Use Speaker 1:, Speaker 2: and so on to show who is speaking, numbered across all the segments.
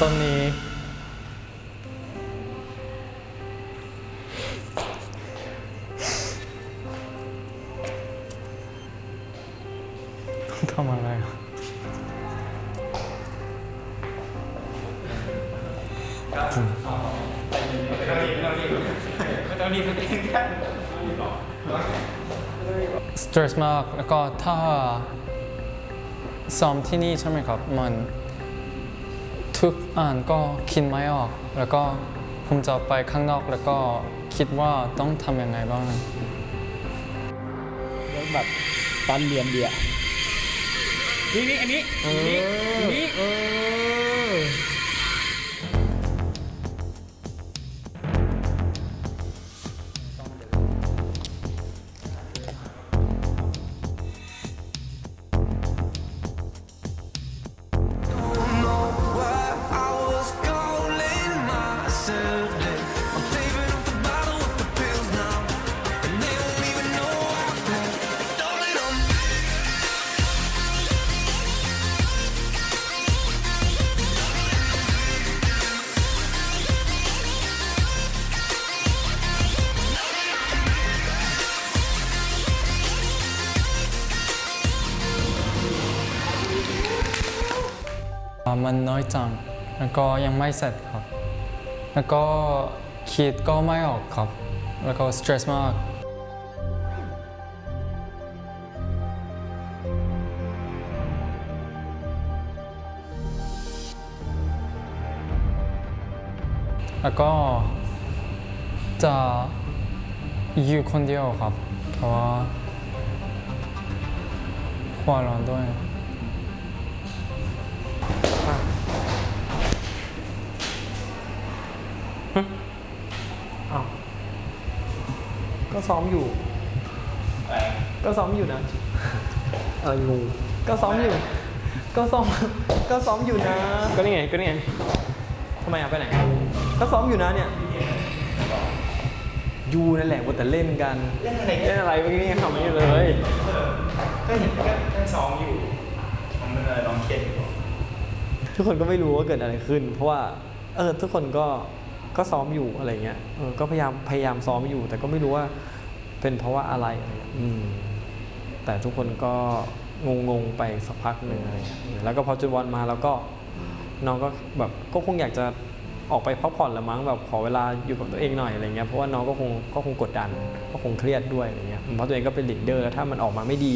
Speaker 1: แล้วก็ตอนนี้ ต้องทำอะไรอะสตรสมาก แล้วก็ถ้าซ้อมที่นี่ใช่ไหมครับ มัน ทุกอ่านก็คิดไม่ออก แล้วก็ผมจะไปข้างนอกแล้วก็คิดว่าต้องทำยังไงบ้าง
Speaker 2: แล้วแบบตอนเรียนเดียนี่นี่อันนี้อันนี้อันนี้
Speaker 1: มันน้อยจัง แล้วก็ยังไม่เสร็จครับ แล้วก็คิดก็ไม่ออกครับ แล้วก็สตรสมากแล้วก็จะอยู่คนเดียวครับ เพราะว่าหัวร้อนด้วย
Speaker 3: ก็ซ้อมอยู่ ก็ซ้อมอยู่นะ
Speaker 2: อะไรงู
Speaker 3: ก็ซ้อมอยู่ ก็ซ้อม ก็ซ้อมอยู่นะ
Speaker 2: ก็นี่ไง ก็นี่ไง
Speaker 3: ทำไมอะไปไหน ก็ซ้อมอยู่นะเนี่ยยูนั่นแหละว่าแต่เล่นกัน
Speaker 2: เล่นอะไรเมื่อกี้ยังทำไม่อยู่เลย
Speaker 4: ก็เห็นก็ได้ซ้อมอยู่ทำอะไรลองเขียนอยู่
Speaker 3: ทุกคนก็ไม่รู้ว่าเกิดอะไรขึ้น เพราะว่า เออ ทุกคนก็ ก็ซ้อมอยู่อะไรเงี้ยเออก็พยายามพยายามซ้อมอยู่ แต่ก็ไม่รู้ว่าเป็นเพราะว่าอะไรอะไรเงี้ยอืมแต่ทุกคนก็งงงๆไปสักพักหนึ่งอะไรเงี้ยแล้วก็พอจุดวันมาแล้วก็น้องก็แบบก็คงอยากจะออกไปพักผ่อนละมั้งแบบขอเวลาอยู่กับตัวเองหน่อยอะไรเงี้ยเพราะว่าน้องก็คงก็คงกดดันก็คงเครียดด้วยอะไรเงี้ยเพราะตัวเองก็เป็นลีดเดอร์แล้วถ้ามันออกมาไม่ดี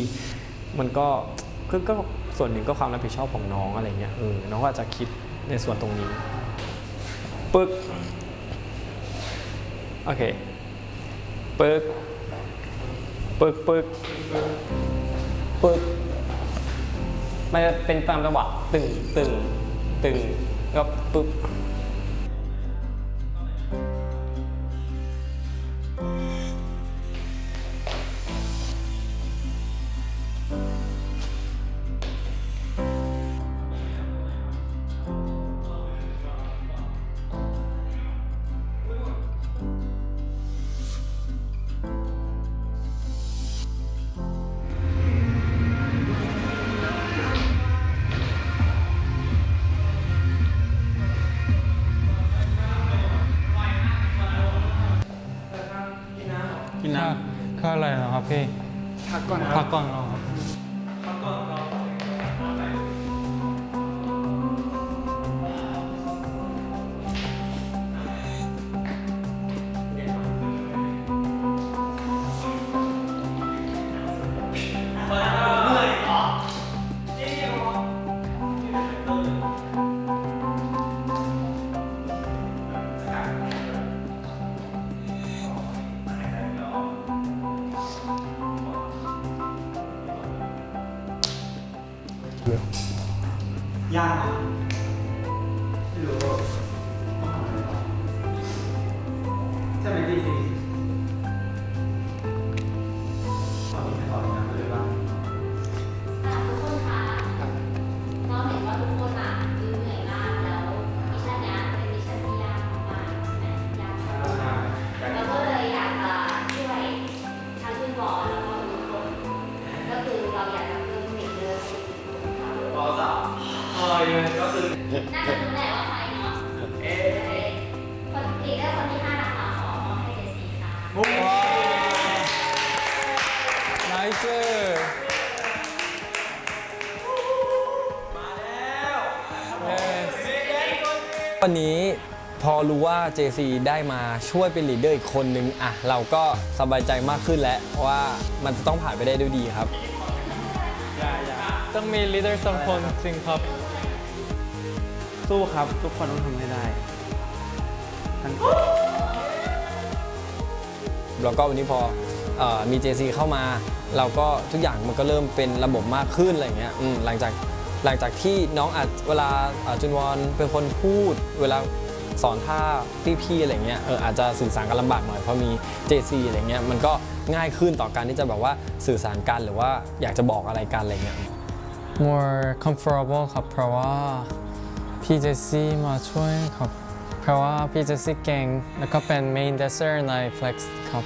Speaker 3: มันก็ก็ก็ส่วนหนึ่งก็ความรับผิดชอบของน้องอะไรเงี้ยเออน้องก็อาจจะคิดในส่วนตรงนี้
Speaker 2: ปึก โอเคปึกปึกปึกปึกมันจะเป็นตามจังหวะตึงตึงตึงก็ปึก
Speaker 1: อะไรนะค รับพี่
Speaker 5: วันนี้พอรู้ว่า JC ได้มาช่วยเป็นลีดเดอร์อีกคนนึงอะเราก็สบายใจมากขึ้นแล้วว่ามันจะต้องผ่านไปได้ด้วยดีครับ
Speaker 6: ต้องมี leader สองคนจริงครับ
Speaker 5: สู้ครับทุกคนต้องทำให้ได้แล้วก็วันนี้พอเออมี JC เข้ามา เราก็ทุกอย่างมันก็เริ่มเป็นระบบมากขึ้นอะไรเงี้ยอืมหลังจาก หลังจากที่น้องอาจเวลาอ่าจุนวอนเป็นคนพูด เวลาสอนท่าพี่ๆอะไรเงี้ยเอออาจจะสื่อสารกันลำบากหน่อยเพราะมี JC อะไรเงี้ยมันก็ง่ายขึ้นต่อการที่จะแบบว่าสื่อสารกันหรือว่าอยากจะบอกอะไรกันอะไรเงี้ย
Speaker 6: more comfortable ครับเพราะว่าพี่เจสซี่มาช่วยครับ เพราะว่าพี่เจสซี่เก่งแล้วก็เป็น main dancer ใน Flex ครับ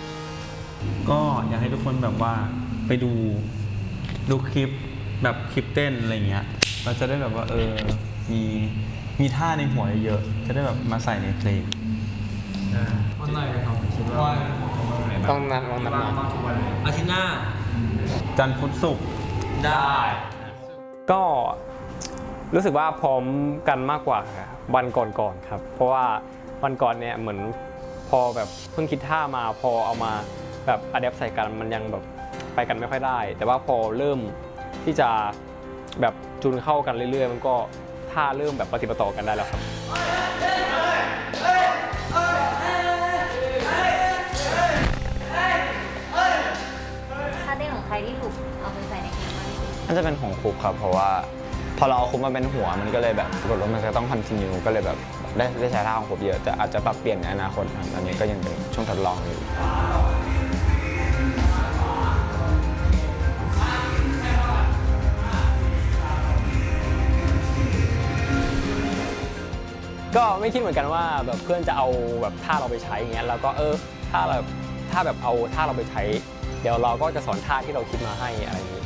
Speaker 1: ก็อยากให้ทุกคนแบบว่าไปดูดูคลิปแบบคลิปเต้นอะไรเงี้ย เราจะได้แบบว่าเออมีมีท่าในหัวเยอะๆจะได้แบบมาใส่ในเพลง
Speaker 6: วันไหนครับคิดว่า
Speaker 7: ต้องนัดวันนัดมา
Speaker 5: อาทิตย์หน้า
Speaker 1: จันทร์พุธศุกร์
Speaker 5: ได้
Speaker 7: ก็รู้สึกว่าพร้อมกันมากกว่าวันก่อนๆครับ เพราะว่าวันก่อนเนี่ยเหมือนพอแบบเพิ่งคิดท่ามาพอเอามาแบบอัดแอปใส่กันมันยังแบบไปกันไม่ค่อยได้ แต่ว่าพอเริ่มที่จะแบบ จูนเข้ากันเรื่อยๆ มันก็ท่าเริ่มแบบปฏิปต่อกันได้แล้วครับ
Speaker 8: ถ้าเต้นของใครที่ถูกเอาไปใส่ในเพลงมากที่สุด
Speaker 9: น่าจะเป็นของคุกครับ เพราะว่า พอเราเอาคุกมาเป็นหัวมันก็เลยแบบปรากฏว่ามันจะต้องคอนติเนียก็เลยแบบได้ได้ใช้ท่าของคุกเยอะแต่อาจจะปรับเปลี่ยนในอนาคตครับตอนนี้ก็ยังเป็นช่วงทดลองอยู่
Speaker 7: ก็ไม่คิดเหมือนกันว่าแบบเพื่อนจะเอาแบบท่าเราไปใช้อย่างเงี้ยแล้วก็เออถ้าเราถ้าแบบเอาท่าเราไปใช้ เดี๋ยวเราก็จะสอนท่าที่เราคิดมาให้อะไรอย่างนี้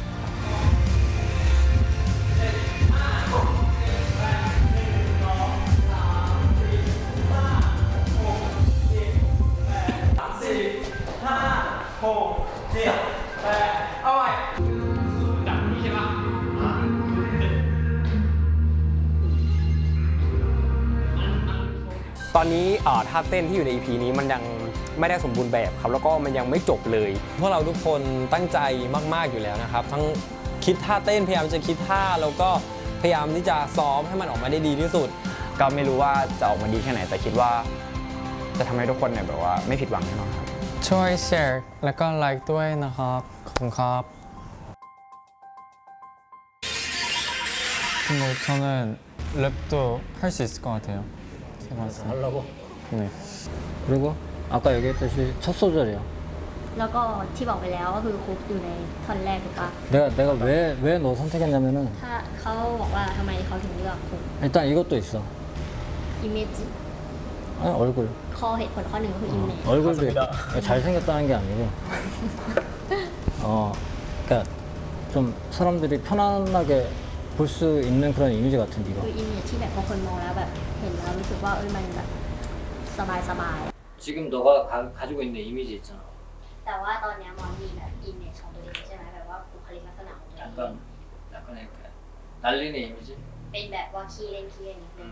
Speaker 7: ตอนนี้ท่าเต้นที่อยู่ใน EP นี้มันยังไม่ได้สมบูรณ์แบบครับ แล้วก็มันยังไม่จบเลย
Speaker 5: พวกเราทุกคนตั้งใจมาก ๆอยู่แล้วนะครับ ทั้งคิดท่าเต้นพยายามจะคิดท่าแล้วก็พยายามที่จะซ้อมให้มันออกมาได้ดีที่สุด
Speaker 9: ก็ไม่รู้ว่าจะออกมาดีแค่ไหนแต่คิดว่า จะทำให้ทุกคนเนี่ยแบบว่าไม่ผิดหวังแน่นอนครับ
Speaker 6: ช่วยแชร์แล้วก็ไลค์ด้วยนะครับขอบคุณครับ이거저는랩도할수있을것같아요 제가 봤을 때.
Speaker 10: 하려고?
Speaker 6: 네.
Speaker 10: 그리고 아까 얘기했듯이 첫 소절이야.
Speaker 8: แล้วก็ที่บอกไปแล้วก็คือคุกอยู่ในท่อนแรกถูกปะ
Speaker 10: 내가 내가 왜 왜 너 선택했냐면은
Speaker 8: ถ้าเขาบอกว่าทำไมเขาถึงเลือกคุก
Speaker 10: 일단 이것도 있어.
Speaker 8: อิมเมจ
Speaker 10: 아니 얼굴.
Speaker 8: ข้อเหตุผลข้อหนึ่งก็คืออิมเมจ
Speaker 10: 얼굴도 잘생겼다는 게 아니고. 어, 그러니까 좀 사람들이 편안하게 볼 수 있는 그런 이미지 같은
Speaker 8: คือ
Speaker 10: 네가.
Speaker 8: อิมเมจที่แบบพอคนมองแล้วแบบเห็นแล้วรู้สึกว่าเออมันแบบสบายสบาย
Speaker 10: 지금 너가 가, 가지고 있는 이미지 있잖아.
Speaker 8: แต่ว่าตอนเนี้ยมอนมีแบบอิมเมจของตัวเองใช่ไหมแบบว่าบุคลิกลักษณะของตัวเอง
Speaker 10: 약간 약간 이렇게 날리는 이미지.
Speaker 8: เป็นแบบว่าขี้เล่นขี้เล่นนิดนึง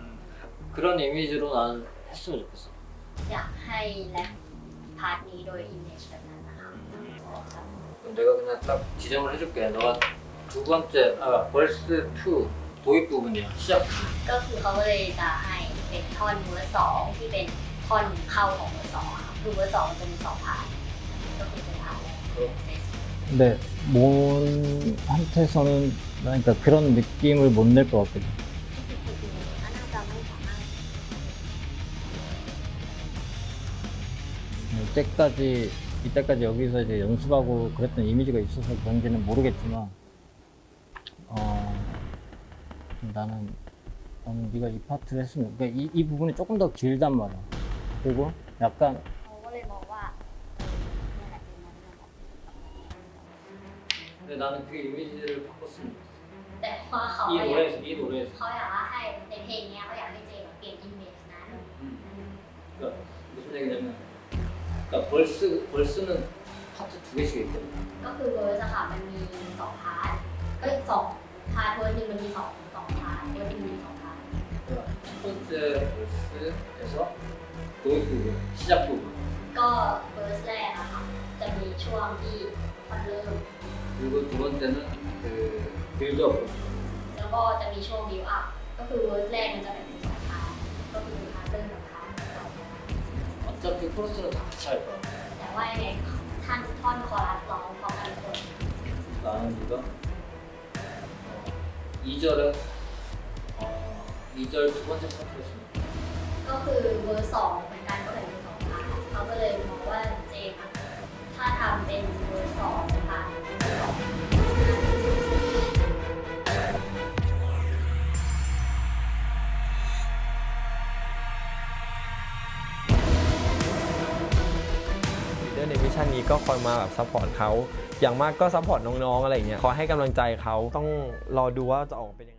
Speaker 10: 그런 이미지로 나는 했으면 좋겠어.
Speaker 8: อยากให้แลปพาร์ทนี้โดยอิมเมจแบบนั้นนะคะครับ
Speaker 10: 그럼 내가 그냥 딱 지정을 해줄게. 너가 두 번째 아 벌스 2 도입 부분이야. 시작.
Speaker 8: ก็คือเขาเลยจะให้เป็นท่อนเวอร์สองที่เป็นท่อนเข้าของเวอร์สองอะค่ะคือเวอร์สองจะมีสองพาร์ทก็คือเป็นพาร์ทแรก
Speaker 10: 근데 몬한테서는 그러니까 그런 느낌을 못 낼 것 같거든.
Speaker 8: ก็น่าจะไม่สามารถ
Speaker 10: 이때까지 이때까지 여기서 이제 연습하고 그랬던 이미지가 있어서 그런지는 모르겠지만 나는 나는 네가 이 파트를 했으면 그러니까 이, 이 부분이 조금 더 길단 말이야. 그리고 약간
Speaker 8: เขาก็เลยมองว่าเนี่ยแหละเป็นนั้นเรื่องของ
Speaker 10: 근데 나는 그 이미지를 바꿨으면 좋겠어.
Speaker 8: แต่ว่าเขา
Speaker 11: 이
Speaker 8: อยาก
Speaker 11: 노래에서 이 노래에서
Speaker 8: เขาอยากว่าให้ในเพลงเนี้ยเขาอยากให้เจแบบเปลี่ยนอิมเมจนั้น
Speaker 11: 그러니까 무슨 얘기냐면 그러니까 벌스 벌스는 파트 두 개씩 있거든.
Speaker 8: ก็คือเวอร์สอะค่ะมันมีสองพาร์ทเอ้ยสองพาร์ทเวอร์หนึ่งมันมีสอง
Speaker 11: 첫 번째 벌스에서 도입 부분, 시작 부분
Speaker 8: ก็เวอร์สแรกอะค่ะจะมีช่วงที่มันเริ่ม
Speaker 11: 그리고 두 번째는 그 빌드업 부분.
Speaker 8: แล้วก็จะมีช่วงบิวอัพก็คือเวอร์สแรกมันจะแบ่งเป็นสองพาร์ทก็คือพาร์ทเริ่มกับพาร์ทต่อมา
Speaker 11: 어차피 코러스는 다 같이 할 거야.
Speaker 8: แต่ว่ายังไงท่านท่อนคอรัสร้องพร้อมกันทุกคน
Speaker 11: 나는 네가 어, 2절은 어, 2절 두 번째 파트였으니까
Speaker 8: ก็คือเวอร์สองเหมือนกันก็แบ่งเป็นสองพาร์ทเขาก็เลยมองว่าเจมอะถ้าทำเป็นเวอร์สองพาร์ทที่สอง
Speaker 3: ลีดเดอร์ในมิชชั่นนี้ก็คอยมาแบบซัพพอร์ตเขา อย่างมากก็ซัพพอร์ตน้องๆ อะไรอย่างเงี้ย ขอให้กำลังใจเขาต้องรอดูว่าจะออกมาเป็นยังไง